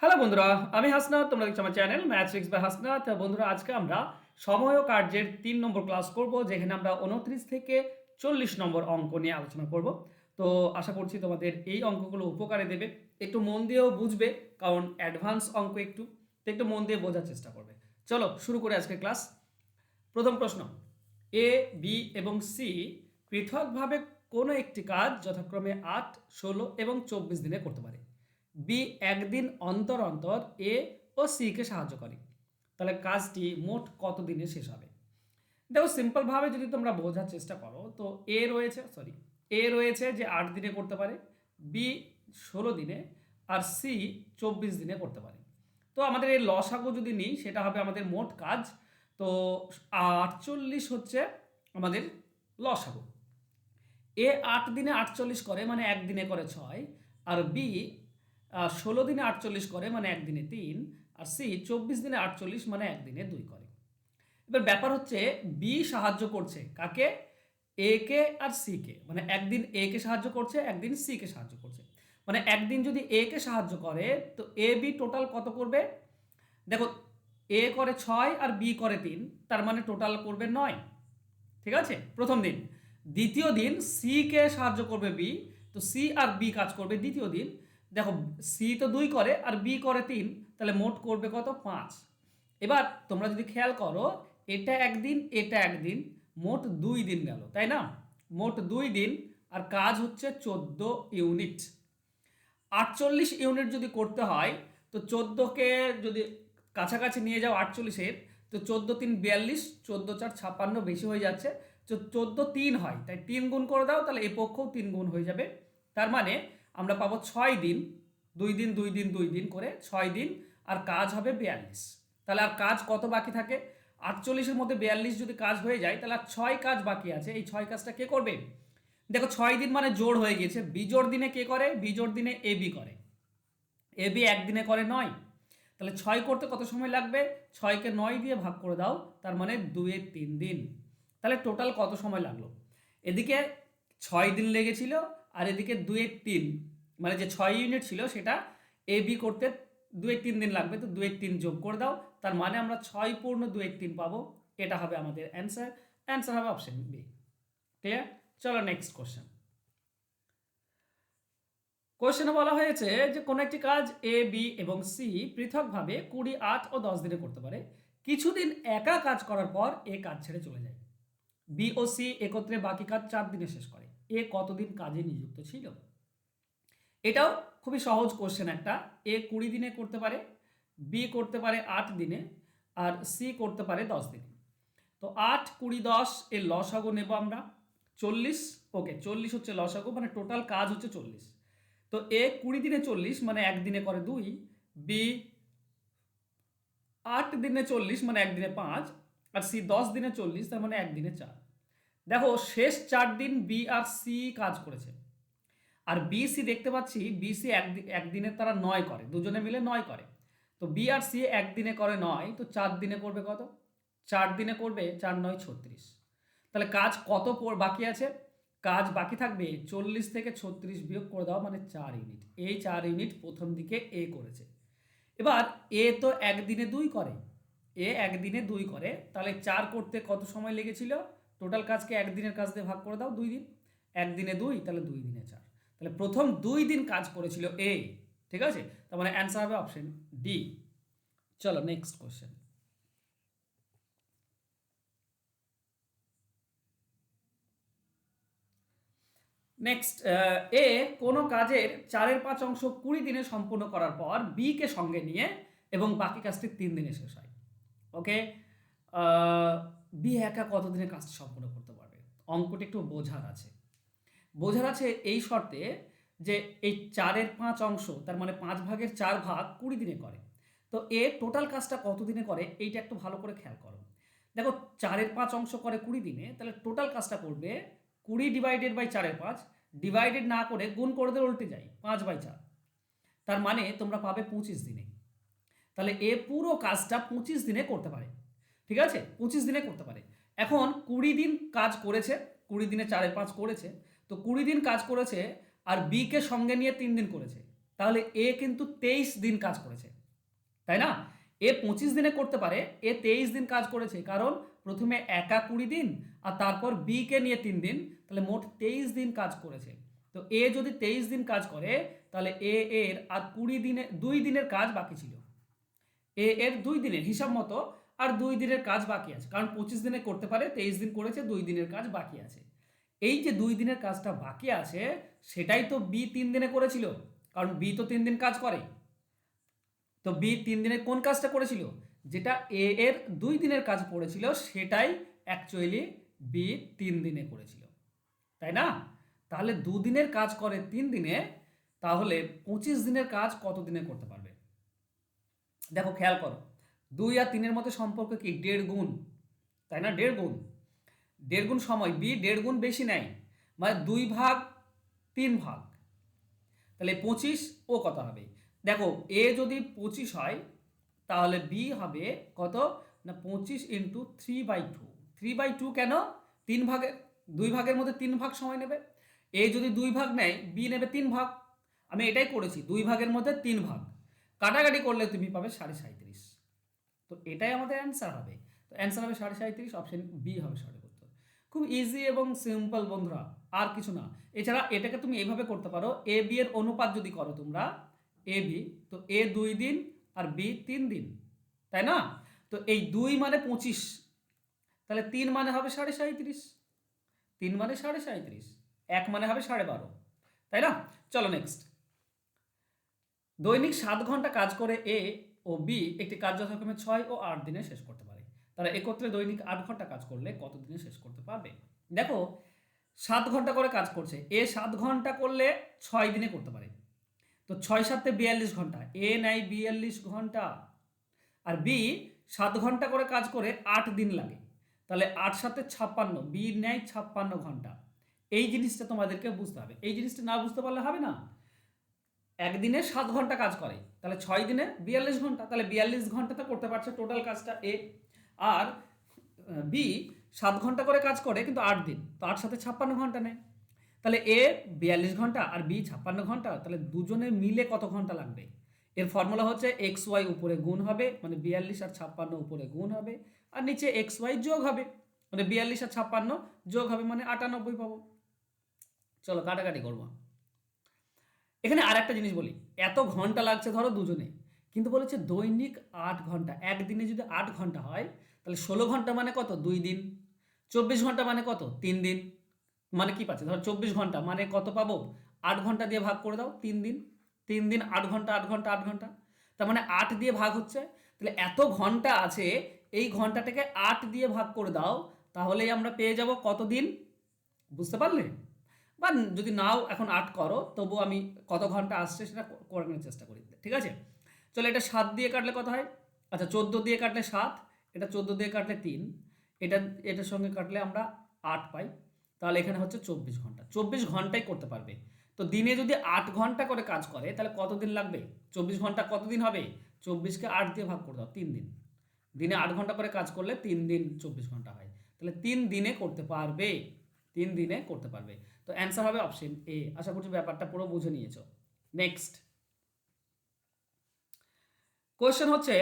Hello বন্ধুরা, আমি হাসনাত, তোমরা দেখছ আমার channel math six by Hasnat. বন্ধুরা, আজকে আমরা সময় ও কার্যের তিন নম্বর ক্লাস করব, যেখানে আমরা উনত্রিশ থেকে চল্লিশ নম্বর অঙ্ক নিয়ে আলোচনা করব। তো আশা করছি তোমাদের এই অঙ্কগুলো উপকারে দেবে। একটু মন দিয়েও বুঝবে, কারণ অ্যাডভান্স অঙ্ক একটু, তো একটু মন দিয়ে বোঝার চেষ্টা করবে। চলো, শুরু করে আজকে ক্লাস প্রথম প্রশ্ন এ বি এবং সি পৃথকভাবে কোনো একটি কাজ যথাক্রমে আট, ষোলো এবং চব্বিশ দিনে করতে পারে। বি একদিন অন্তর অন্তর এ ও সিকে সাহায্য করে। তাহলে কাজটি মোট কত দিনে শেষ হবে? দেখো সিম্পলভাবে যদি তোমরা বোঝার চেষ্টা করো, তো এ রয়েছে সরি এ রয়েছে যে আট দিনে করতে পারে বি ষোলো দিনে, আর সি চব্বিশ দিনে করতে পারে। তো আমাদের এই লসাগু যদি নিই, সেটা হবে আমাদের মোট কাজ। তো আটচল্লিশ হচ্ছে আমাদের লসাগু। এ আট দিনে আটচল্লিশ করে মানে একদিনে করে ছয়, আর বি ষোলো দিনে আটচল্লিশ করে মানে একদিনে তিন, আর সি চব্বিশ দিনে আটচল্লিশ মানে একদিনে দুই করে। এবার ব্যাপার হচ্ছে বি সাহায্য করছে কাকে? এ কে আর সি কে। মানে একদিন এ কে সাহায্য করছে, একদিন সি কে সাহায্য করছে। মানে একদিন যদি এ কে সাহায্য করে, তো এ বি টোটাল কত করবে? দেখো এ করে ছয় আর বি করে তিন, তার মানে টোটাল করবে নয়। ঠিক আছে? প্রথম দিন। দ্বিতীয় দিন সি কে সাহায্য করবে বি তো সি আর বি কাজ করবে দ্বিতীয় দিন। দেখো সি তো দুই করে আর বি করে তিন, তাহলে মোট করবে কত? পাঁচ। এবার তোমরা যদি খেয়াল করো, এটা একদিন এটা একদিন, মোট দুই দিন গেল, তাই না? মোট দুই দিন, আর কাজ হচ্ছে চোদ্দ ইউনিট। আটচল্লিশ ইউনিট যদি করতে হয়, তো চোদ্দোকে যদি কাছাকাছি নিয়ে যাও আটচল্লিশের, তো চোদ্দ তিন বিয়াল্লিশ, চোদ্দ চার ছাপ্পান্ন বেশি হয়ে যাচ্ছে, তো চোদ্দ তিন হয়, তাই তিন গুণ করে দাও, তাহলে এ পক্ষেও তিন গুণ হয়ে যাবে। তার মানে আমরা পাবো ছয় দিন, দুই দিন দুই দিন দুই দিন করে ছয় দিন, আর কাজ হবে বিয়াল্লিশ। তাহলে আর কাজ কত বাকি থাকে? আটচল্লিশের মধ্যে বিয়াল্লিশ যদি কাজ হয়ে যায়, তাহলে আর ছয় কাজ বাকি আছে। এই ছয় কাজটা কে করবে? দেখো, ছয় দিন মানে জোর হয়ে গিয়েছে। বিজোড় দিনে কে করে? বিজোড় দিনে এ বি করে। এ বি একদিনে করে নয়। তাহলে ছয় করতে কত সময় লাগবে? ছয়কে নয় দিয়ে ভাগ করে দাও, তার মানে দুয়ে তিন দিন। তাহলে টোটাল কত সময় লাগল? এদিকে ছয় দিন লেগেছিল আর এদিকে দুয়ের তিন মানে যে ছয় ইউনিট ছিল সেটা এ বি করতে দুয়ের তিন দিন লাগবে, তো দুয়ের তিন যোগ করে দাও। তার মানে আমরা ছয় পূর্ণ দুয়ের তিন পাবো। এটা হবে আমাদের অ্যান্সার অ্যান্সার হবে অপশন বি ক্লিয়ার চলো নেক্সট কোশ্চেন কোশ্চেনে বলা হয়েছে যে কোনো একটি কাজ এ বি এবং সি পৃথকভাবে কুড়ি, আট ও দশ দিনে করতে পারে। কিছুদিন একা কাজ করার পর এ কাজ ছেড়ে চলে যায়। বি ও সি একত্রে বাকি কাজ চার দিনে শেষ করে। এ কতদিন কাজে নিযুক্ত ছিল? এটাও খুবই সহজ কোশ্চেন একটা। এ কুড়ি দিনে করতে পারে বি করতে পারে আট দিনে, আর সি করতে পারে দশ দিনে। তো আট, কুড়ি, দশ, এর লসাগু নেব আমরা চল্লিশ। ওকে চল্লিশ হচ্ছে লসাগু মানে টোটাল কাজ হচ্ছে চল্লিশ। তো এ কুড়ি দিনে চল্লিশ মানে একদিনে করে দুই। বি আট দিনে চল্লিশ মানে একদিনে পাঁচ। আর সি দশ দিনে চল্লিশ, তার মানে একদিনে চার। দেখো, শেষ চার দিন বি আর সি কাজ করেছে। আর বি সি দেখতে পাচ্ছি বি সি একদিনে তারা নয় করে, দুজনে মিলে নয় করে। তো বি আর সি একদিনে করে নয়, তো চার দিনে করবে কত? চার দিনে করবে চার নয় ছত্রিশ। তাহলে কাজ কত বাকি আছে? কাজ বাকি থাকবে চল্লিশ থেকে ছত্রিশ বিয়োগ করে দেওয়া মানে চার ইউনিট। এই চার ইউনিট প্রথম দিকে এ করেছে। এবার এ তো একদিনে দুই করে। এ একদিনে দুই করে। তাহলে চার করতে কত সময় লেগেছিল? টোটাল কাজকে একদিনের কাজ দিয়ে ভাগ করে দাও, দুই দিন। একদিনে দুই, তাহলে দুই দিনে চার। তাহলে প্রথম দুই দিন কাজ করেছিল এ ঠিক আছে? তার মানে অ্যান্সার হবে অপশন ডি চলো নেক্সট কোশ্চেন নেক্সট এ কোনো কাজের চারের পাঁচ অংশ কুড়ি দিনে সম্পূর্ণ করার পর বি কে সঙ্গে নিয়ে এবং বাকি কাজটি তিন দিনে শেষ হয়। ওকে বি একা কতদিনে কাজটি সম্পূর্ণ করতে পারবে? অঙ্কটি একটু বোঝার আছে। বোঝার আছে এই শর্তে যে এই চারের পাঁচ অংশ, তার মানে পাঁচ ভাগের চার ভাগ কুড়ি দিনে করে। তো এ টোটাল কাজটা কত দিনে করে, এইটা একটু ভালো করে খেয়াল করো। দেখো, চারের পাঁচ অংশ করে কুড়ি দিনে, তাহলে টোটাল কাজটা করবে কুড়ি ডিভাইডেড বাই চারের পাঁচ ডিভাইডেড না করে গুণ করে দিয়ে উল্টে যায়, পাঁচ বাই চার। তার মানে তোমরা পাবে পঁচিশ দিনে। তাহলে এ পুরো কাজটা পঁচিশ দিনে করতে পারে। ঠিক আছে? পঁচিশ দিনে করতে পারে। এখন কুড়ি দিন কাজ করেছে, কুড়ি দিনে চারের পাঁচ করেছে, তো কুড়ি দিন কাজ করেছে আর বিকে সঙ্গে নিয়ে তিন দিন করেছে। তাহলে এ কিন্তু তেইশ দিন কাজ করেছে। তাই না? এ পঁচিশ দিনে করতে পারে এ তেইশ দিন কাজ করেছে, কারণ প্রথমে একা কুড়ি দিন আর তারপর বি কে নিয়ে তিন দিন, তাহলে মোট তেইশ দিন কাজ করেছে। তো এ যদি তেইশ দিন কাজ করে, তাহলে এ এর আর কুড়ি দিনে, দুই দিনের কাজ বাকি ছিল। এ এর দুই দিনের হিসাব মতো আর দুই দিনের কাজ বাকি আছে। কারণ পঁচিশ দিনে করতে পারে, তেইশ দিন করেছে, দুই দিনের কাজ বাকি আছে। এই যে দুই দিনের কাজটা বাকি আছে, সেটাই তো বি তিন দিনে করেছিল। কারণ বি তো তিন দিন কাজ করে। তো বি তিন দিনে কোন কাজটা করেছিল? যেটা এ এর দুই দিনের কাজ পড়েছিল সেটাই অ্যাকচুয়ালি বি তিন দিনে করেছিল। তাই না? তাহলে দুদিনের কাজ করে তিন দিনে, তাহলে পঁচিশ দিনের কাজ কত দিনে করতে পারবে? দেখো, খেয়াল করো। দুই আর তিনের মধ্যে সম্পর্ক কি? দেড় গুণ। তাই না? দেড় গুণ। দেড় গুণ সময়। বি দেড় গুণ বেশি নেয়। মানে দুই ভাগ, তিন ভাগ। তাহলে পঁচিশ ও কত হবে? দেখো, এ যদি পঁচিশ হয়, তাহলে বি হবে কত? না, পঁচিশ into three by two. Three by two কেন? তিন ভাগে দুই ভাগের মধ্যে তিন ভাগ সময় নেবে। এ যদি দুই ভাগ নেয়, বি নেবে তিন ভাগ। আমি এটাই করেছি, দুই ভাগের মধ্যে তিন ভাগ। কাটাকাটি করলে তুমি পাবে সাড়ে সাঁত্রিশ তো এটাই আমাদের অ্যান্সার হবে। তো অ্যান্সার হবে সাড়ে সাঁত্রিশ অপশন বি হবে সঠিক উত্তর। খুব ইজি এবং সিম্পল বন্ধুরা, আর কিছু না। এছাড়া এটাকে তুমি এইভাবে করতে পারো এ বি এর অনুপাত যদি করো তোমরা এ বি তো এ দুই দিন আর বি তিন দিন, তাই না? তো এই দুই মানে পঁচিশ, তাহলে তিন মানে হবে সাড়ে সাঁত্রিশ তিন মানে সাড়ে সাঁত্রিশ এক মানে হবে সাড়ে বারো, তাই না? চলো নেক্সট দৈনিক সাত ঘণ্টা কাজ করে এ ও বি একটি কাজ যথাক্রমে ছয় ও আট দিনে শেষ করতে পারে। তারা একত্রে দৈনিক আট ঘণ্টা কাজ করলে কত দিনে শেষ করতে পারবে? দেখো, সাত ঘণ্টা করে কাজ করছে। এ সাত ঘণ্টা করলে ছয় দিনে করতে পারে। তো ছয় সাতে বিয়াল্লিশ ঘণ্টা, এ নেয় বিয়াল্লিশ ঘণ্টা। আর বি, সাত ঘণ্টা করে কাজ করে আট দিন লাগে। তাহলে আট সাথে ছাপ্পান্ন, বি নেয় ছাপ্পান্ন ঘণ্টা। এই জিনিসটা তোমাদেরকে বুঝতে হবে। এই জিনিসটা না বুঝতে পারলে হবে না? একদিনে সাত ঘণ্টা কাজ করে। তাহলে ছয় দিনে বিয়াল্লিশ ঘণ্টা। তাহলে বিয়াল্লিশ ঘন্টাতে করতে পারছে টোটাল কাজটা এ আর বি সাত ঘণ্টা করে কাজ করে কিন্তু আট দিন। তো আট সাথে ছাপ্পান্ন ঘণ্টা নেয়। তাহলে এ বিয়াল্লিশ ঘণ্টা আর বি ছাপ্পান্ন ঘণ্টা। তাহলে দুজনে মিলে কত ঘণ্টা লাগবে? এর ফর্মুলা হচ্ছে এক্স ওয়াই উপরে গুণ হবে মানে বিয়াল্লিশ আর ছাপ্পান্ন উপরে গুণ হবে, আর নিচে এক্স ওয়াই যোগ হবে মানে বিয়াল্লিশ আর ছাপ্পান্ন যোগ হবে মানে আটানব্বই পাবো। চলো কাটাকাটি করব। এখানে আর একটা জিনিস বলি, এত ঘণ্টা লাগছে ধরো দুজনে, কিন্তু বলেছে দৈনিক আট ঘণ্টা, একদিনে যদি আট ঘণ্টা হয়, তাহলে ষোলো ঘণ্টা মানে কত? দুই দিন। চব্বিশ ঘণ্টা মানে কত? তিন দিন। মানে কি পাচ্ছে? ধরো চব্বিশ ঘণ্টা মানে কত পাবো? আট ঘণ্টা দিয়ে ভাগ করে দাও, তিন দিন। তিন দিন, আট ঘণ্টা আট ঘণ্টা আট ঘণ্টা। তার মানে আট দিয়ে ভাগ হচ্ছে। তাহলে এত ঘণ্টা আছে, এই ঘন্টাটাকে আট দিয়ে ভাগ করে দাও, তাহলেই আমরা পেয়ে যাব কত দিন? বুঝতে পারলে? বা যদি নাও এখন আট করো তবু আমি কত ঘণ্টা আসছে সেটা করানোর চেষ্টা করি, ঠিক আছে? চলো এটা সাত দিয়ে কাটলে কত হয়? আচ্ছা চোদ্দ দিয়ে কাটলে সাত, এটা চোদ্দ দিয়ে কাটলে তিন, এটা, এটার সঙ্গে কাটলে আমরা আট পাই, তাহলে এখানে হচ্ছে চব্বিশ ঘণ্টা। চব্বিশ ঘন্টাই করতে পারবে। তো দিনে যদি আট ঘণ্টা করে কাজ করে, তাহলে কতদিন লাগবে? চব্বিশ ঘণ্টা কতদিন হবে? চব্বিশকে আট দিয়ে ভাগ করে দাও, তিন দিন। দিনে আট ঘণ্টা করে কাজ করলে তিন দিন চব্বিশ ঘণ্টা হয়। তাহলে তিন দিনে করতে পারবে। তিন দিনে করতে পারবে। তো অ্যান্সার হবে অপশন এ আশা করছি ব্যাপারটা পুরো বুঝে নিয়েছো। নেক্সট কোয়েশ্চেন হচ্ছে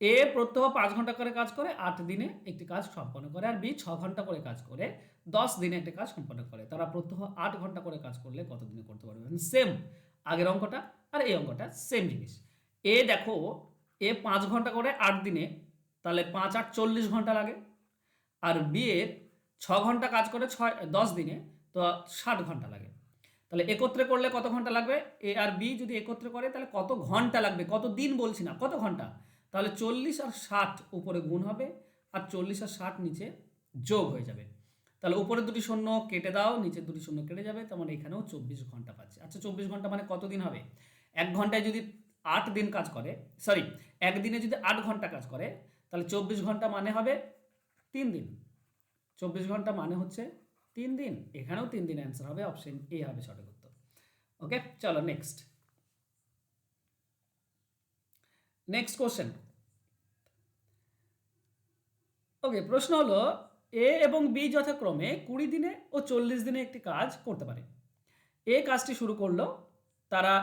এ প্রত্যহ পাঁচ ঘণ্টা করে কাজ করে, আট দিনে একটি কাজ সম্পন্ন করে, আর বি ছ ঘণ্টা করে কাজ করে, দশ দিনে একটি কাজ সম্পন্ন করে। তারা প্রত্যহ আট ঘণ্টা করে কাজ করলে কত দিনে করতে পারবে? সেম আগের অঙ্কটা আর এই অঙ্কটা সেম জিনিস। এ দেখো এ পাঁচ ঘণ্টা করে আট দিনে, তাহলে পাঁচ আট চল্লিশ ঘণ্টা লাগে। আর বি এর ছ ঘণ্টা কাজ করে ছয়, দশ দিনে, তো ষাট ঘণ্টা লাগে। তাহলে একত্রে করলে কত ঘণ্টা লাগবে? এ আর বি যদি একত্রে করে, তাহলে কত ঘণ্টা লাগবে? কত দিন বলছি না, কত ঘণ্টা? তাহলে চল্লিশ আর ষাট উপরে গুণ হবে, আর চল্লিশ আর ষাট নিচে যোগ হয়ে যাবে। তাহলে উপরে দুটি শূন্য কেটে দাও নিচে দুটি শূন্য কেটে যাবে, তার মানে এখানেও চব্বিশ ঘণ্টা পাচ্ছে। আচ্ছা চব্বিশ ঘণ্টা মানে কত দিন হবে? এক ঘন্টায় যদি আট দিন কাজ করে সরি একদিনে যদি আট ঘণ্টা কাজ করে, তাহলে চব্বিশ ঘণ্টা মানে হবে তিন দিন। চব্বিশ ঘণ্টা মানে হচ্ছে তিন দিন। এখানেও তিন দিন অ্যান্সার হবে অপশন এ হবে সঠিক উত্তর। ওকে চলো নেক্সট নেক্সট কোশ্চেন ওকে প্রশ্ন হলো এ এবং বি যথাক্রমে কুড়ি দিনে ও চল্লিশ দিনে একটি কাজ করতে পারে। এ কাজটি শুরু করল, তারা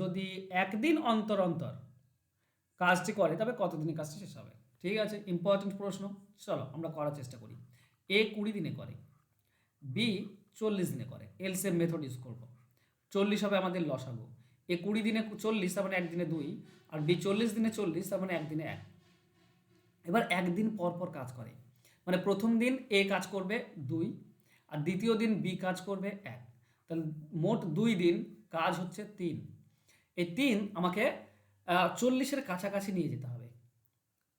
যদি একদিন অন্তর অন্তর কাজটি করে, তবে কতদিনে কাজটি শেষ হবে? ঠিক আছে ইম্পর্টেন্ট প্রশ্ন। চলো, আমরা করার চেষ্টা করি। এ কুড়ি দিনে করে, বি চল্লিশ দিনে করে। এলসেম মেথড ইউজ করব। চল্লিশ হবে আমাদের লসাগু। এ কুড়ি দিনে চল্লিশ, তার মানে একদিনে দুই, আর বি চল্লিশ দিনে চল্লিশ, তার মানে একদিনে এক। এবার একদিন পর পর কাজ করে। মানে প্রথম দিন এ কাজ করবে দুই, আর দ্বিতীয় দিন বি কাজ করবে এক। তাহলে মোট দুই দিন কাজ হচ্ছে তিন। এই তিন আমাকে চল্লিশের কাছাকাছি নিয়ে যেতে হবে।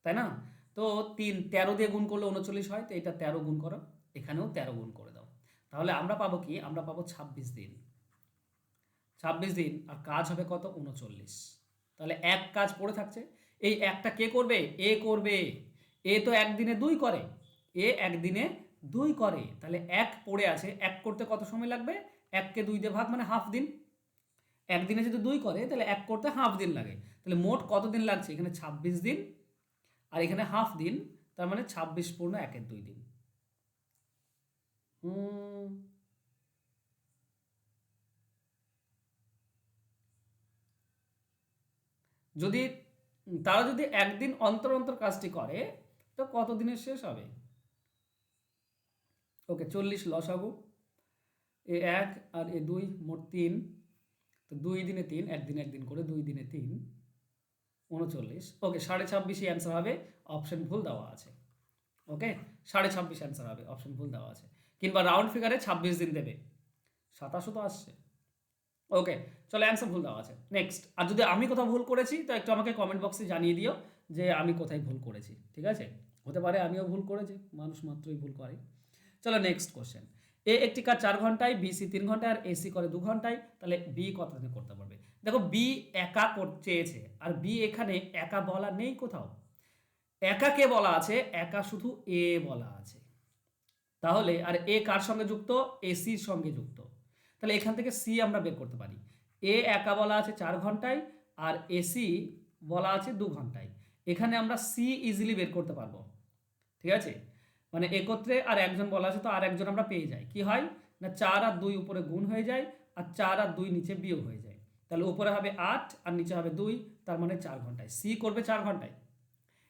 তাই না? তো তিন, তেরো দিয়ে গুণ করলে উনচল্লিশ হয়, তো এটা তেরো গুণ করো, এখানেও তেরো গুণ করে দাও। তাহলে আমরা পাবো কি? আমরা পাবো ছাব্বিশ দিন। ছাব্বিশ দিন, আর কাজ হবে কত? উনচল্লিশ। তাহলে এক কাজ পড়ে থাকছে। এই একটা কে করবে? এ করবে। এ তো একদিনে দুই করে। এ একদিনে দুই করে। তাহলে এক পড়ে আছে। এক করতে কত সময় লাগবে? এককে দুই দিয়ে ভাগ মানে হাফ দিন। একদিনে যদি দুই করে, তাহলে এক করতে হাফ দিন লাগে। তাহলে মোট কত দিন লাগছে? এখানে ছাব্বিশ দিন। আর এখানে হাফ দিন, তার মানে ছাব্বিশ পূর্ণ একের দুই দিন। যদি, তারা যদি একদিন অন্তর অন্তর কাজটি করে, তো কত দিনের শেষ হবে? ওকে, চল্লিশ লস লসাগু। এ এক আর এ দুই মোট তিন। তো দুই দিনে তিন, একদিন একদিন করে দুই দিনে তিন। উনচল্লিশ। ওকে সাড়ে ছাব্বিশই অ্যান্সার হবে অপশন ভুল দেওয়া আছে। ওকে সাড়ে ছাব্বিশ অ্যান্সার হবে অপশন ভুল দেওয়া আছে। কিংবা রাউন্ড ফিগারে ছাব্বিশ দিন দেবে। সাতাশও তো আসছে। ওকে চলো অ্যান্সার ভুল দেওয়া আছে। নেক্সট আর যদি আমি কোথাও ভুল করেছি, তো একটু আমাকে কমেন্ট বক্সে জানিয়ে দিও যে আমি কোথায় ভুল করেছি, ঠিক আছে? হতে পারে আমিও ভুল করেছি, মানুষ মাত্রই ভুল করে। চলো নেক্সট কোশ্চেন এ একটি কাজ চার ঘন্টায় বি সি তিন ঘন্টায়, আর এসি করে দু ঘন্টায়, তাহলে বি কত দিনে করতে পারবে? দেখো বি একা চেয়েছে, আর বি এখানে একা বলা নেই কোথাও। একা কে বলা আছে, একা শুধু এ বলা আছে। তাহলে, আর এ কার সঙ্গে যুক্ত? এসির সঙ্গে যুক্ত। তাহলে এখান থেকে সি আমরা বের করতে পারি। এ একা বলা আছে চার ঘন্টায়, আর এসি বলা আছে দু ঘন্টায়। এখানে আমরা সি ইজিলি বের করতে পারব। ঠিক আছে? মানে একত্রে আর একজন বলা আছে তো আর একজন আমরা পেয়ে যাই। কি হয়? না চার আর দুই উপরে গুণ হয়ে যায়, আর চার আর দুই নিচে বিয়োগ হয়ে যায়। তাহলে উপরে হবে আট আর নিচে হবে দুই, তার মানে চার ঘন্টায়। সি করবে চার ঘন্টায়।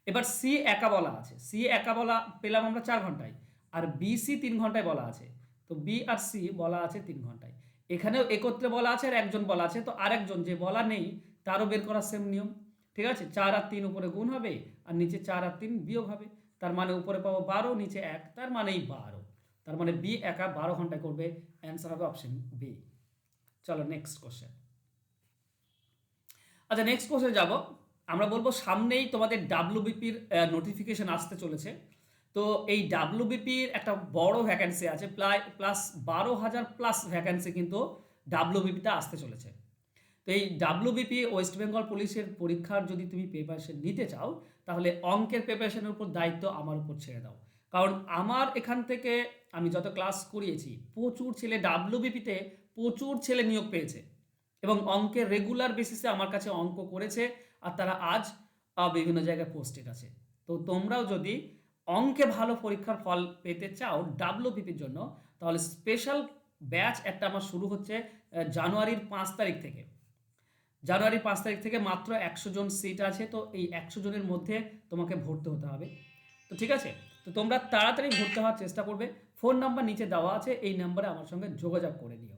এবার সি একা বলা আছে। সি একা বলা পেলাম আমরা চার ঘন্টায়। আর বি সি তিন ঘন্টায় বলা আছে। তো বি আর সি বলা আছে তিন ঘন্টায়। এখানেও একত্রে বলা আছে আর একজন বলা আছে। তো আরেকজন যে বলা নেই, তারও বের করার সেম নিয়ম। ঠিক আছে? চার আর তিন উপরে গুণ হবে আর নিচে চার আর তিন বিয়োগ হবে। তার মানে উপরে পাবো বারো, নিচে এক, তার মানেই বারো। তার মানে বি একা বারো ঘন্টায় করবে। অ্যান্সার হবে অপশন বি চলো নেক্সট কোশ্চেন আচ্ছা নেক্সট কোশ্চেন যাব। আমরা বলব সামনেই তোমাদের ডাব্লিউবিপির নোটিফিকেশন আসতে চলেছে। তো এই ডাব্লিউবিপির একটা বড় ভ্যাকেন্সি আছে, প্রায় প্লাস বারো হাজার প্লাস ভ্যাকেন্সি কিন্তু ডাব্লিউবিপিতে আসতে চলেছে। তো এই ডাব্লিউবিপি ওয়েস্ট বেঙ্গল পুলিশের পরীক্ষার যদি তুমি প্রিপারেশন নিতে চাও, তাহলে অঙ্কের প্রিপারেশনের উপর দায়িত্ব আমার উপর ছেড়ে দাও। কারণ আমার এখান থেকে আমি যত ক্লাস করিয়েছি, প্রচুর ছেলে ডাব্লিউবিপিতে প্রচুর ছেলে নিয়োগ পেয়েছে। এবং অঙ্কের রেগুলার বেসিসে আমার কাছে অঙ্ক করেছে আর তারা আজ বিভিন্ন জায়গায় পোস্টেড আছে। তো তোমরাও যদি অঙ্কে ভালো পরীক্ষার ফল পেতে চাও ডাব্লিউবিপির জন্য, তাহলে স্পেশাল ব্যাচ একটা আমার শুরু হচ্ছে জানুয়ারির পাঁচ তারিখ থেকে। জানুয়ারির পাঁচ তারিখ থেকে মাত্র একশো জন সিট আছে, তো এই একশো জনের মধ্যে তোমাকে ভর্তি হতে হবে। তো ঠিক আছে? তো তোমরা তাড়াতাড়ি ভর্তি হওয়ার চেষ্টা করবে। ফোন নাম্বার নিচে দেওয়া আছে, এই নাম্বারে আমার সঙ্গে যোগাযোগ করে নিও।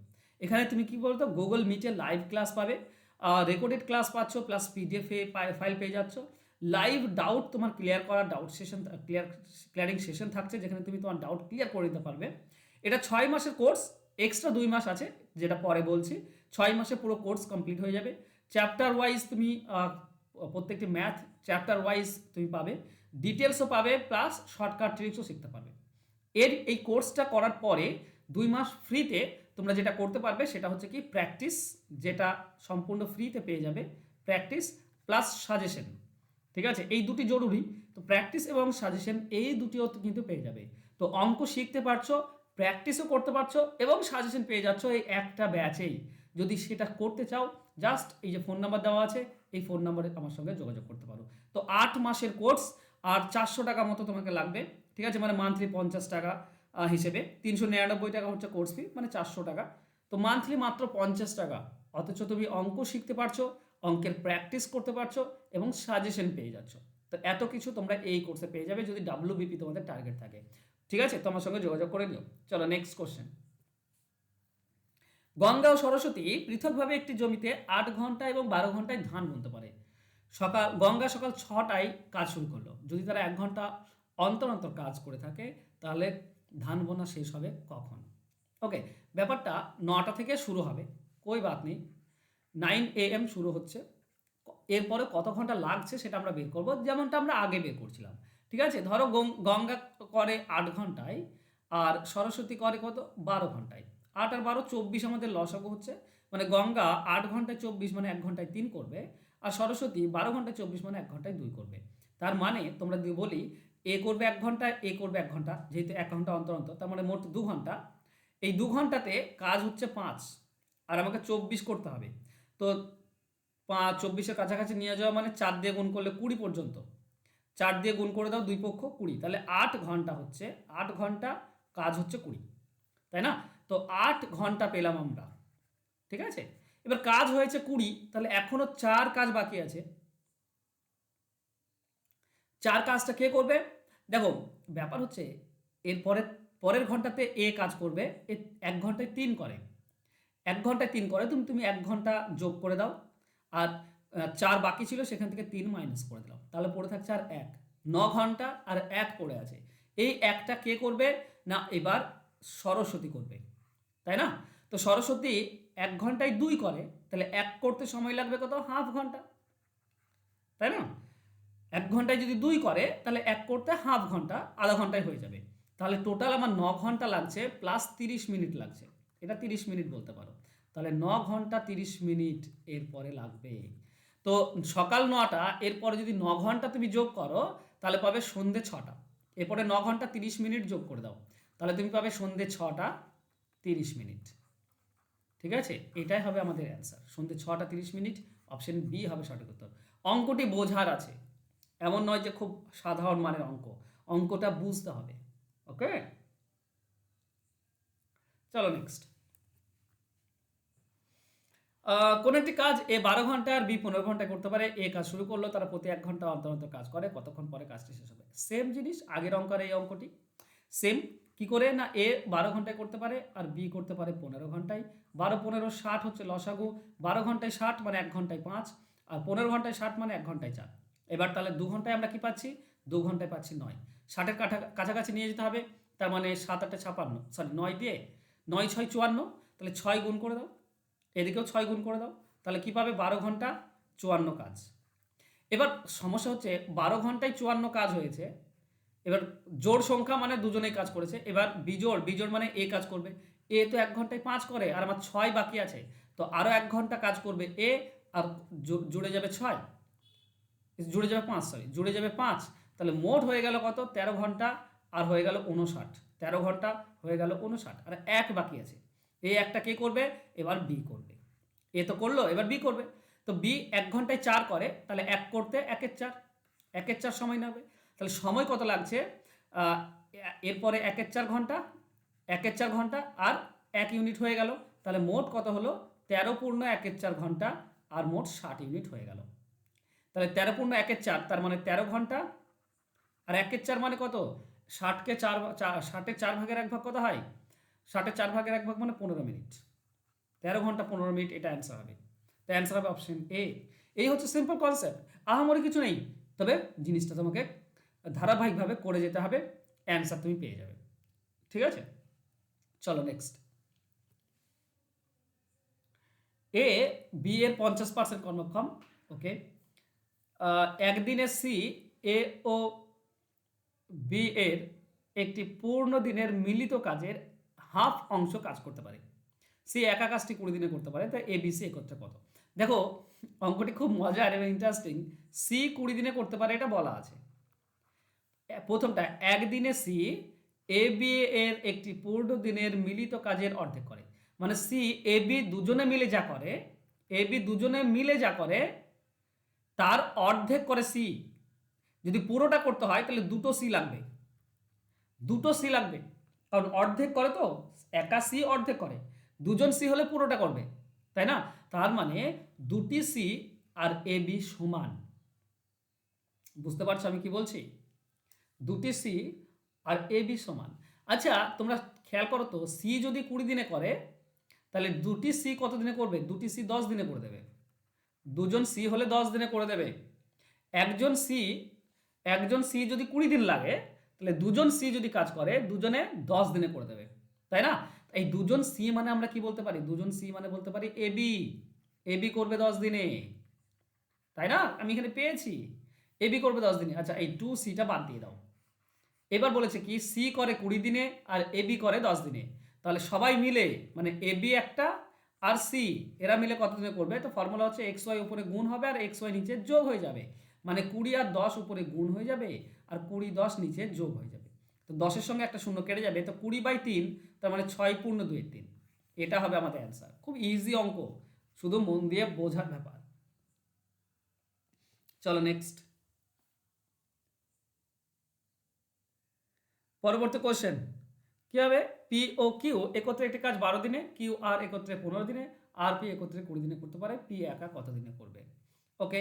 এখানে তুমি কি বলতো? গুগল মিটে লাইভ ক্লাস পাবে। রেকর্ডেড ক্লাস পাচ্ছ প্লাস পিডিএফ ফাইল পেয়ে যাচ্ছ। লাইভ ডাউট তোমার ক্লিয়ার করার doubt session clear clearing session থাকছে, যেখানে তুমি তোমার ডাউট ক্লিয়ার করে দিতে পারবে। এটা ছয় মাসের কোর্স এক্সট্রা দুই মাস আছে, যেটা পরে বলছি। ছয় মাসে পুরো কোর্স কমপ্লিট হয়ে যাবে। চ্যাপ্টার ওয়াইজ তুমি প্রত্যেকটি ম্যাথ চ্যাপ্টার ওয়াইজ তুমি পাবে। ডিটেলসও পাবে প্লাস শর্টকাট ট্রিক্সও শিখতে পারবে। এর এই কোর্সটা করার পরে দুই মাস ফ্রিতে তোমরা যেটা করতে পারবে সেটা হচ্ছে কি প্র্যাকটিস যেটা সম্পূর্ণ ফ্রিতে পেয়ে যাবে। প্র্যাকটিস প্লাস সাজেশন ঠিক আছে? এই দুটি জরুরি। তো প্র্যাকটিস এবং সাজেশন এই দুটিও কিন্তু পেয়ে যাবে। তো অঙ্ক শিখতে পারছ প্র্যাকটিসও করতে পারছ এবং সাজেশন পেয়ে যাচ্ছ এই একটা ব্যাচেই যদি সেটা করতে চাও জাস্ট এই যে ফোন নাম্বার দেওয়া আছে, এই ফোন নাম্বারে আমার সঙ্গে যোগাযোগ করতে পারো। তো আট মাসের কোর্স আর চারশো টাকা মতো তোমাকে লাগবে। ঠিক আছে? মানে মান্থলি পঞ্চাশ টাকা। হিসেবে। তিনশো নিরানব্বই টাকা হচ্ছে কোর্স ফি মানে চারশো টাকা। তো মান্থলি মাত্র পঞ্চাশ টাকা। অথচ তুমি অঙ্ক শিখতে পারছ, অঙ্কের প্র্যাকটিস করতে পারছ এবং সাজেশন পেয়ে যাচ্ছ। তো এত কিছু তোমরা এই কোর্সে পেয়ে যাবে যদি ডাব্লিউবিপি তোমাদের টার্গেট থাকে। ঠিক আছে? তোমার সঙ্গে যোগাযোগ করে নিও। চলো নেক্সট কোশ্চেন গঙ্গা ও সরস্বতী পৃথকভাবে একটি জমিতে আট ঘণ্টা এবং বারো ঘন্টায় ধান বুনতে পারে। সকাল, গঙ্গা সকাল ছটায় কাজ শুরু করল। যদি তারা এক ঘণ্টা অন্তর অন্তর কাজ করে থাকে, তাহলে ধান বোনা শেষ হবে কখন? ওকে ব্যাপারটা নটা থেকে শুরু হবে, কই বাত নেই। নাইন এ এম শুরু হচ্ছে, এরপরে কত ঘণ্টা লাগছে সেটা আমরা বের করব, যেমনটা আমরা আগে বের করছিলাম। ঠিক আছে? ধরো গঙ্গা করে আট ঘন্টায়, আর সরস্বতী করে কত? বারো ঘন্টায়। আট আর বারো চব্বিশ আমাদের লসাগু হচ্ছে মানে গঙ্গা আট ঘন্টায় চব্বিশ মানে এক ঘন্টায় তিন করবে, আর সরস্বতী বারো ঘন্টায় চব্বিশ মানে এক ঘন্টায় দুই করবে। তার মানে তোমরা বলি এ করবে এক ঘণ্টা, এ করবে এক ঘণ্টা, যেহেতু এক ঘণ্টা অন্তর অন্তর, তার মানে মোট দু ঘণ্টা। এই দু ঘন্টাতে কাজ হচ্ছে পাঁচ, আর আমাকে চব্বিশ করতে হবে। তো পাঁচ, চব্বিশের কাছাকাছি নিয়ে যাওয়া মানে চার দিয়ে গুণ করলে কুড়ি পর্যন্ত। চার দিয়ে গুণ করে দাও দুই পক্ষ কুড়ি, তাহলে আট ঘণ্টা হচ্ছে, আট ঘণ্টা কাজ হচ্ছে কুড়ি, তাই না? তো আট ঘণ্টা পেলাম আমরা, ঠিক আছে? এবার কাজ হয়েছে কুড়ি, তাহলে এখনও চার কাজ বাকি আছে। চার কাজটা কে করবে? দেখো, ব্যাপার হচ্ছে এর পরের পরের ঘন্টাতে এ কাজ করবে, এ এক ঘন্টায় তিন করে। এক ঘন্টায় তিন করে, তুমি তুমি এক ঘণ্টা যোগ করে দাও, আর চার বাকি ছিল, সেখান থেকে তিন মাইনাস করে দিলাম। তাহলে পড়ে থাকছে আর এক। ন ঘণ্টা আর এক পড়ে আছে। এই একটা কে করবে? না, এবার সরস্বতী করবে। তাই না? তো সরস্বতী এক ঘন্টায় দুই করে, তাহলে এক করতে সময় লাগবে কত? হাফ ঘণ্টা। তাই না? এক ঘন্টায় যদি দুই করে, তাহলে এক করতে হাফ ঘণ্টা, আধা ঘন্টায় হয়ে যাবে। তাহলে টোটাল আমার ন ঘণ্টা লাগছে প্লাস তিরিশ মিনিট লাগছে। এটা তিরিশ মিনিট বলতে পারো। তাহলে ন ঘণ্টা তিরিশ মিনিট এরপরে লাগবে। তো সকাল নটা, এরপরে যদি ন ঘণ্টা তুমি যোগ করো, তাহলে পাবে সন্ধে ছটা। এরপরে ন ঘণ্টা তিরিশ মিনিট যোগ করে দাও। তাহলে তুমি পাবে সন্ধে ছটা তিরিশ মিনিট। ঠিক আছে? এটাই হবে আমাদের অ্যান্সার সন্ধে ছটা তিরিশ মিনিট অপশন বি হবে সঠিক উত্তর। অঙ্কটি বোঝার আছে। এমন নয় যে খুব সাধারণ মানের অঙ্ক, অঙ্কটা বুঝতে হবে, ওকে? চলো নেক্সট কোন একটি কাজ এ বারো ঘণ্টা আর বি পনেরো ঘন্টায় করতে পারে, এ কাজ শুরু করল, তারা প্রতি এক ঘণ্টা অন্তর অন্তর কাজ করে, কতক্ষণ পরে কাজটি শেষ হবে? সেম জিনিস, আগের অঙ্ক আর এই অঙ্কটি সেম কি করে না এ বারো ঘন্টায় করতে পারে আর বি করতে পারে পনেরো ঘন্টায়? বারো, পনেরো, ষাট হচ্ছে লসাগু, বারো ঘন্টায় ষাট মানে এক ঘন্টায় পাঁচ, আর পনেরো ঘন্টায় ষাট মানে এক ঘন্টায় চার। এবার তাহলে দু ঘন্টায় আমরা কি পাচ্ছি? দু ঘন্টায় পাচ্ছি নয়। ষাটের কাঠা, কাছাকাছি নিয়ে যেতে হবে, তার মানে সাত আটটা ছাপান্ন সরি নয় দিয়ে নয় ছয় চুয়ান্ন, তাহলে ছয় গুণ করে দাও, এদিকেও ছয় গুণ করে দাও, তাহলে কী পাবে? বারো ঘণ্টা চুয়ান্ন কাজ। এবার সমস্যা হচ্ছে, বারো ঘন্টায় চুয়ান্ন কাজ হয়েছে, এবার জোড় সংখ্যা মানে দুজনেই কাজ করেছে, এবার বিজোড় বিজোড় মানে এ কাজ করবে, এ তো এক ঘন্টায় পাঁচ করে, আর আমার ছয় বাকি আছে, তো আরও এক ঘণ্টা কাজ করবে এ, আর জুড়ে যাবে ছয়। জুড়ে যাবে পাঁচ সরি জুড়ে যাবে পাঁচ, তাহলে মোট হয়ে গেল কত? তেরো ঘণ্টা, আর হয়ে গেল উনষাট তেরো ঘণ্টা, হয়ে গেল উনষাট আর এক বাকি আছে। এই একটা কে করবে? এবার বি করবে। এ তো করল, এবার বি করবে। তো বি এক ঘন্টায় চার করে, তাহলে এক করতে একের চার। একের চার সময় নেবে। তাহলে সময় কত লাগছে? এরপরে একের চার ঘণ্টা, একের চার ঘণ্টা, আর এক ইউনিট হয়ে গেল। তাহলে মোট কত হলো? তেরো পূর্ণ একের চার ঘণ্টা, আর মোট ষাট ইউনিট হয়ে গেল। তাহলে তেরো পূর্ণ একের চার, তার মানে তেরো ঘণ্টা। আর একের চার মানে কত? ষাটকে চার ষাটের চার ভাগের এক ভাগ কত হয়? ষাটের চার ভাগের এক ভাগ মানে পনেরো মিনিট। তেরো ঘণ্টা পনেরো মিনিট, এটা অ্যান্সার হবে। তো অ্যান্সার হবে অপশন এ এই হচ্ছে সিম্পল কনসেপ্ট আহামরি কিছু নেই। তবে জিনিসটা তোমাকে ধারাবাহিকভাবে করে যেতে হবে। অ্যান্সার তুমি পেয়ে যাবে। ঠিক আছে? চলো নেক্সট এ বি এর পঞ্চাশ পার্সেন্ট কর্মক্ষম। ওকে একদিনে সি, এ ও বি এর একটি পূর্ণ দিনের মিলিত কাজের হাফ অংশ কাজ করতে পারে। সি একা কাজটি কুড়ি দিনে করতে পারে, তাই এ বি সি একত্রে কত? দেখো, অঙ্কটি খুব মজার এবং ইন্টারেস্টিং সি কুড়ি দিনে করতে পারে এটা বলা আছে। প্রথমটা, একদিনে সি এ বি এর একটি পূর্ণ দিনের মিলিত কাজের অর্ধেক করে। মানে সি এ বি দুজনে মিলে যা করে, এ বি দুজনে মিলে যা করে তার অর্ধেক করে সি যদি পুরোটা করতে হয়, তাহলে দুটো সি লাগবে। দুটো সি লাগবে। কারণ অর্ধেক করে তো, একা সি অর্ধেক করে। দুজন সি হলে পুরোটা করবে, তাই না? তার মানে দুটি সি আর এ বি সমান। বুঝতে পারছ আমি কি বলছি? দুটি সি আর এ বি সমান। আচ্ছা তোমরা খেয়াল করো তো সি যদি কুড়ি দিনে করে, তাহলে দুটি সি কত দিনে করবে? দুটি সি দশ দিনে করে দেবে। দুজন সি হলে দশ দিনে করে দেবে। একজন সি একজন সি যদি কুড়ি দিন লাগে, তাহলে দুজন সি যদি কাজ করে, দুজনে দশ দিনে করে দেবে। তাই না? এই দুজন সি মানে আমরা কি বলতে পারি? দুজন সি মানে বলতে পারি এ বি এ বি করবে দশ দিনে। তাই না? আমি এখানে পেয়েছি। এ বি করবে দশ দিনে। আচ্ছা এই টু সিটা বাদ দিয়ে দাও। এবার বলেছে কি? সি করে কুড়ি দিনে আর এ বি করে দশ দিনে। তাহলে সবাই মিলে মানে এ বি একটা আর সি, এরা মিলে কত দিনে করবে? তো ফর্মুলা হচ্ছে এক্স ওয়াই উপরে গুণ হবে আর এক্স ওয়াই নিচে যোগ হয়ে যাবে। মানে কুড়ি আর দশ উপরে গুণ হয়ে যাবে আর কুড়ি, দশ নিচে যোগ হয়ে যাবে। তো দশের সঙ্গে একটা শূন্য কেটে যাবে, তো কুড়ি বাই তিন, তার মানে ছয় পূর্ণ দুই তিন। এটা হবে আমাদের অ্যান্সার খুব ইজি অঙ্ক, শুধু মন দিয়ে বোঝার ব্যাপার। চলো নেক্সট পরবর্তী কোশ্চেন কি হবে? পি ও কিউ একত্রে একটি কাজ বারো দিনে কিউ আর একত্রে পনেরো দিনে আর পি একত্রে কুড়ি দিনে করতে পারে পি একা কত দিনে করবে? ওকে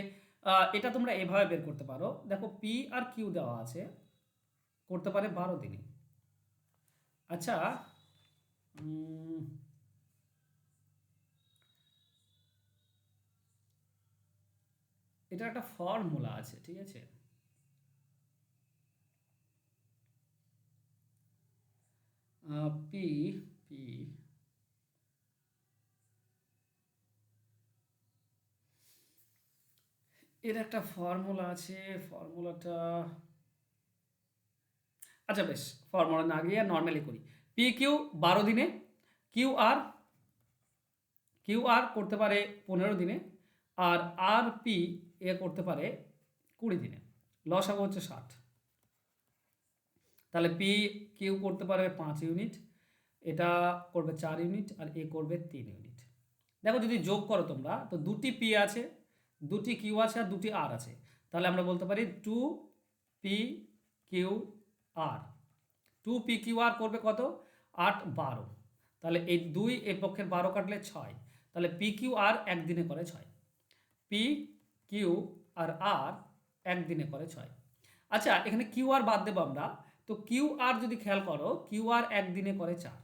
এটা তোমরা এভাবে বের করতে পারো। দেখো পি আর কিউ দেওয়া আছে, করতে পারে বারো দিনে। আচ্ছা এটা একটা ফর্মুলা আছে, ঠিক আছে? পি পি এর একটা ফর্মুলা আছে ফর্মুলাটা আচ্ছা বেশ ফর্মুলা না গিয়ে নর্মালি করি। পি কিউ বারো দিনে কিউ আর কিউ আর করতে পারে পনেরো দিনে, আর আর পি এ করতে পারে কুড়ি দিনে। লস হবে হচ্ছে ষাট। তাহলে পি কিউ করতে পারবে পাঁচ ইউনিট এটা করবে চার ইউনিট আর এ করবে তিন ইউনিট দেখো যদি যোগ করো তোমরা, তো দুটি পি আছে, দুটি কিউ আছে আর দুটি আর আছে। তাহলে আমরা বলতে পারি two P Q R two P Q R করবে কত? আট, বারো। তাহলে এই দুই এ পক্ষের বারো কাটলে ছয়। তাহলে পি কিউ আর একদিনে করে ছয়। পি কিউ আর আর একদিনে করে ছয়। আচ্ছা এখানে কিউ আর বাদ দেবো আমরা। তো কিউ আর যদি খেয়াল করো, কিউ আর একদিনে করে চার।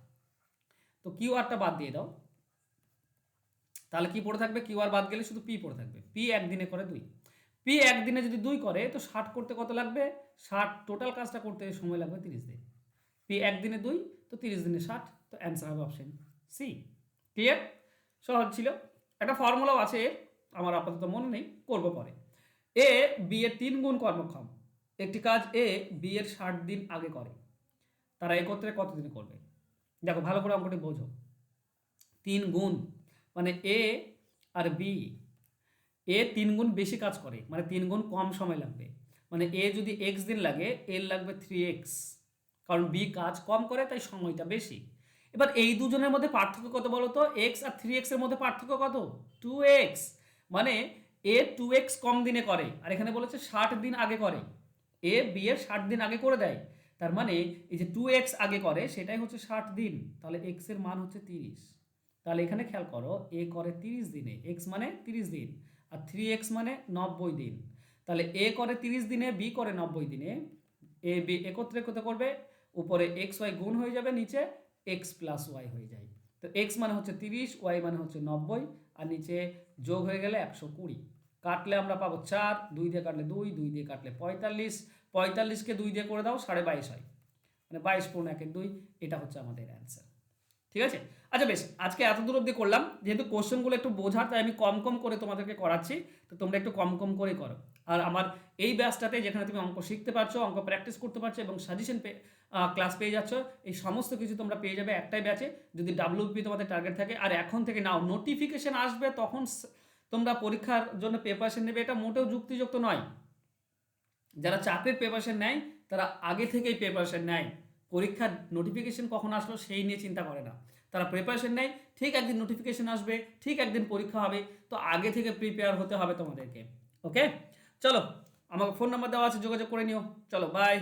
তো কিউ আরটা বাদ দিয়ে দাও। তাহলে কি পড়ে থাকবে? কিউ আর বাদ গেলে শুধু পি পড়ে থাকবে। পি একদিনে করে দুই। পি একদিনে যদি দুই করে, তো ষাট করতে কত লাগবে? ষাট। টোটাল কাজটা করতে সময় লাগবে তিরিশ দিন। পি একদিনে দুই, তো তিরিশ দিনে ষাট। তো অ্যান্সার হবে অপশন সি ক্লিয়ার সহজ ছিল। একটা ফর্মুলাও আছে, আমার আপাতত মনে নেই, করব পরে। এ বি তিন গুণ কর্মক্ষম। একটি কাজ এ বি এর ষাট দিন আগে করে। তারা একত্রে কত দিনে করবে? দেখো, ভালো করে অঙ্কটি বোঝো। তিন গুণ মানে এ আর বি, এ তিন গুণ বেশি কাজ করে মানে তিন গুণ কম সময় লাগবে। মানে এ যদি এক্স দিন লাগে, এর লাগবে থ্রি এক্স কারণ বি কাজ কম করে, তাই সময়টা বেশি। এবার এই দুজনের মধ্যে পার্থক্য কত বলো তো? এক্স আর থ্রি এক্সের মধ্যে পার্থক্য কত? টু এক্স মানে এ টু এক্স কম দিনে করে, আর এখানে বলেছে ষাট দিন আগে করে। এ বি ষাট দিন আগে করে দেয়। তার মানে এই যে টু এক্স আগে করে, সেটাই হচ্ছে ষাট দিন। তাহলে এক্সের মান হচ্ছে তিরিশ। তাহলে এখানে খেয়াল করো এ করে তিরিশ দিনে এক্স মানে তিরিশ দিন, আর থ্রি এক্স মানে নব্বই দিন। তাহলে এ করে তিরিশ দিনে বি করে নব্বই দিনে এ বি একত্রে কত করবে? উপরে এক্স ওয়াই গুণ হয়ে যাবে নিচে এক্স প্লাস ওয়াই হয়ে যায়। তো এক্স মানে হচ্ছে তিরিশ ওয়াই মানে হচ্ছে নব্বই, আর নিচে যোগ হয়ে গেলে একশো কুড়ি। কাটলে আমরা পাবো চার, দুই দিয়ে কাটলে দুই দুই দিয়ে কাটলে পঁয়তাল্লিশ। পঁয়তাল্লিশকে দুই দিয়ে করে দাও, সাড়ে বাইশ হয়। মানে বাইশ পূর্ণ একের দুই, এটা হচ্ছে আমাদের অ্যান্সার ঠিক আছে? আচ্ছা বেশ, আজকে এত দূর অবধি করলাম। যেহেতু কোশ্চেনগুলো একটু বোঝার, তাই আমি কম কম করে তোমাদেরকে করাচ্ছি। তো তোমরা একটু কম কম করে করো। আর আমার এই ব্যাচটাতে যেখানে তুমি অঙ্ক শিখতে পারছ, অঙ্ক প্র্যাকটিস করতে পারছ এবং সাজেশন পে ক্লাস পেয়ে যাচ্ছ, এই সমস্ত কিছু তোমরা পেয়ে যাবে একটাই ব্যাচে যদি ডাব্লিউপি তোমাদের টার্গেট থাকে, আর এখন থেকে নাও নোটিফিকেশন আসবে, তখন তোমরা পরীক্ষার জন্য প্রিপারেশন নেবে, এটা মোটেও যুক্তিযুক্ত নয়। যারা চাকরির প্রিপারেশন নেয়, তারা আগে থেকেই প্রিপারেশন নেয়। পরীক্ষার নোটিফিকেশন কখন আসলো সেই নিয়ে চিন্তা করে না। তারা প্রিপারেশন নেয়, ঠিক একদিন নোটিফিকেশন আসবে, ঠিক একদিন পরীক্ষা হবে, তো আগে থেকে প্রিপেয়ার হতে হবে তোমাদেরকে। ওকে চলো, আমাকে ফোন নাম্বার দেওয়া আছে, যোগাযোগ করে নিও। চলো বাই